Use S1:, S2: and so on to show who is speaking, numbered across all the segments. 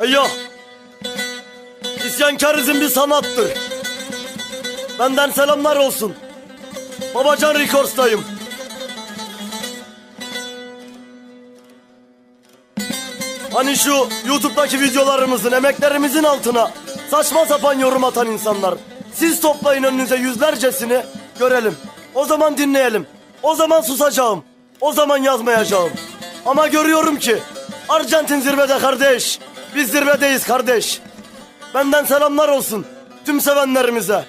S1: Eyyo. İsyankarizm bir sanattır. Benden selamlar olsun. Babacan Records'tayım. Hani şu YouTube'daki videolarımızın, emeklerimizin altına saçma sapan yorum atan insanlar. Siz toplayın önünüze yüzlercesini görelim. O zaman dinleyelim. O zaman susacağım. O zaman yazmayacağım. Ama görüyorum ki Arjantin zirvede kardeş. Biz zirvedeyiz kardeş. Benden selamlar olsun tüm sevenlerimize.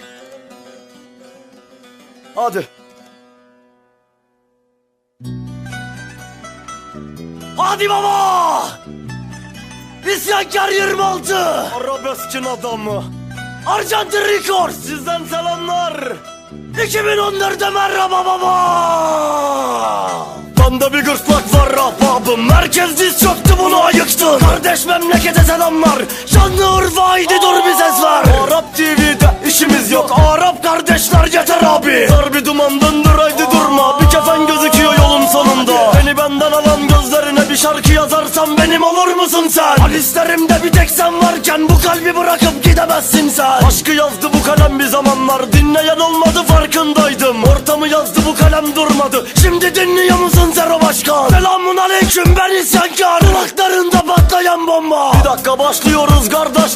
S1: Hadi. Hadi baba! İsyankar 26! Arabeskin adamı. Arjantin Records sizden selamlar. 2014'de merhaba baba! Bende bir gırtlak var ahbabım Merkez diz çöktü bunu ayıktı Kardeş memlekete selamlar Şanlı Urfa'ydı dur bir ses ver. Arap TV'de işimiz yok. Arap kardeşler yeter abi. Dar bir duman döndür haydi durma. Bir kefen gözüküyor yolun sonunda. Beni benden alan gözlerine bir şarkı yazarsam Benim olur musun sen? Halislerimde bir tek sen varken Bu kalbi bırakıp gidemezsin sen. Aşkı yazdı bu kalem bir zamanlar. Dinleyen olmadı farkındaydım Ortamı yazdı bu kalem durmadı. Şimdi dinliyor musun Zero Başkan? Selamun aleyküm ben isyankar. Kulaklarında patlayan bomba. Bir dakika başlıyoruz kardeşler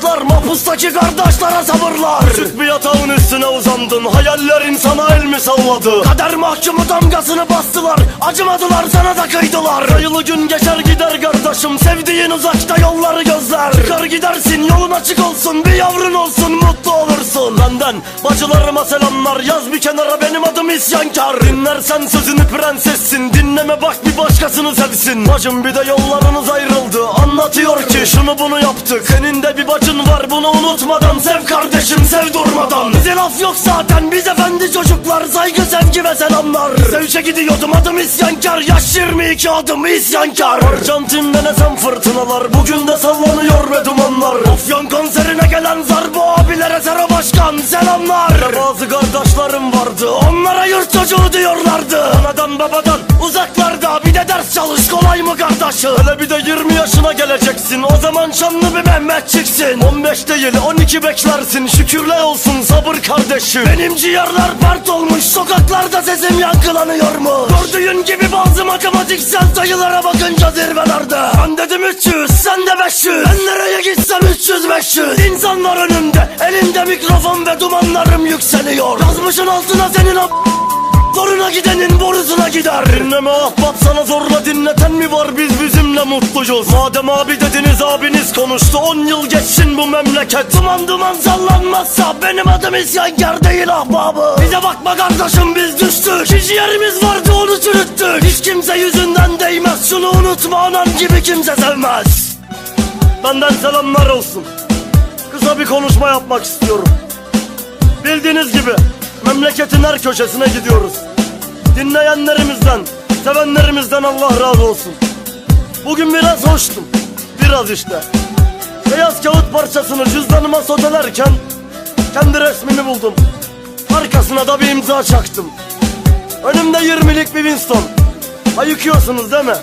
S1: Mahpustaki kardeşlere sabırlar. Küçük bir yatağın üstüne uzandın Hayallerin sana el mi salladı? Kader mahkumu damgasını bastılar Acımadılar sana da kıydılar. Sayılı gün geçer gider kardeşim Sevdiğin uzakta yolları gözler. Çıkar gidersin yolun açık olsun Bir yavrun olsun mutlu olursun. Benden bacılarıma selamlar Yaz bir kenara benim adım isyankar. Dinlersen sözünü prensessin Dinleme bak bir başkasını sevsin. Bacım bir de yollarınız ayrıldı Anlatıyor ki şunu bunu yaptık. Senin de bir bacın var bunu unutmadan Sev kardeşim sev durmadan. Bize laf yok zaten biz efendi çocuklar. Saygı sevgi ve selamlar. Sevçe gidiyordum adım isyankar. Yaş 22 adım isyankar. Arjantin'de ne sen fırtınalar. Bugün de sallanıyor ve dumanlar. Afyon konserine gelen zarbo abilere Sera Başkan selamlar. Ve bazı kardeşlerim vardı Onlara yurt çocuğu diyorlardı. Anadan babadan uzaklarda ders çalış kolay mı kardeşim? Hele bir de 20 yaşına geleceksin. O zaman şanlı bir Mehmetçiksin. 15 değil 12 beklersin. Şükürler olsun sabır kardeşim. Benim ciğerler pert olmuş Sokaklarda sesim yankılanıyor mu Gördüğün gibi bazı matematiksel sayılara bakınca zirvelerde. Ben dedim 300 sen de 500 Ben nereye gitsem 300 500 İnsanlar önümde Elimde mikrofon ve dumanlarım yükseliyor. Yazmışın altına senin o Zoruna gidenin borusuna gider. Dinleme ahbap sana zorla dinleten mi var? Biz bizimle mutluyuz Madem abi dediniz abiniz konuştu. 10 yıl geçsin bu memleket. Duman duman sallanmazsa benim adım isyankar değil ahbabı. Bize bakma kardeşim biz düştük. Hiç yerimiz vardı onu çürüttük. Hiç kimse yüzünden değmez. Şunu unutma anan gibi kimse sevmez. Benden selamlar olsun. Kısa bir konuşma yapmak istiyorum. Bildiğiniz gibi memleketin her köşesine gidiyoruz. Dinleyenlerimizden, sevenlerimizden Allah razı olsun. Bugün biraz hoştum. Biraz işte. Beyaz kağıt parçasını cüzdanıma sotelerken kendi resmimi buldum. Arkasına da bir imza çaktım. Önümde 20'lik bir Winston. Ayıkıyorsunuz değil mi?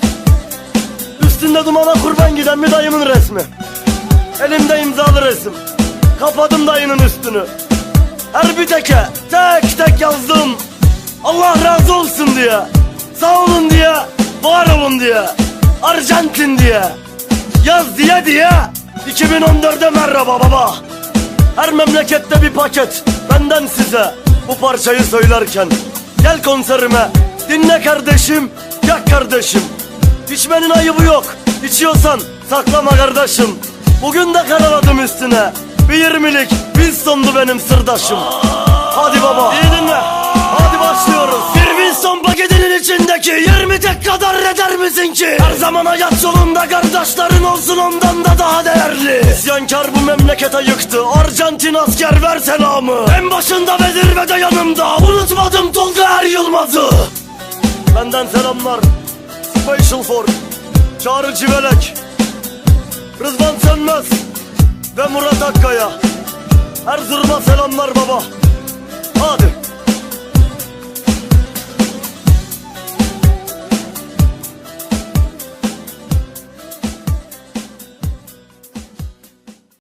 S1: Üstünde dumana kurban giden bir dayımın resmi. Elimde imzalı resim. Kapadım dayının üstünü. Her bir teke tek tek yazdım. Allah razı olsun diye. Sağ olun diye. Var olun diye. Arjantin diye. Yaz diye diye. 2014'de merhaba baba. Her memlekette bir paket. Benden size bu parçayı söylerken. Gel konserime. Dinle kardeşim. Yak kardeşim. İçmenin ayıbı yok. İçiyorsan saklama kardeşim. Bugün de karaladım üstüne. Bir yirmilik Winston'du benim sırdaşım. Hadi baba. İyi dinle. Hadi başlıyoruz. Bir Winston paketinin içindeki 20 tek kadar eder misin ki? Her zaman hayat yolunda kardeşlerin olsun ondan da daha değerli. İsyankar bu memlekete yıktı. Arjantin asker ver selamı. En başında ve zirvede yanımda. Unutmadım Tolga Er Yılmaz'ı. Benden selamlar. Special for Çağrı Civelek Rızvan Sönmez Ve Murat Akkaya Erzurum'a selamlar baba. Hadi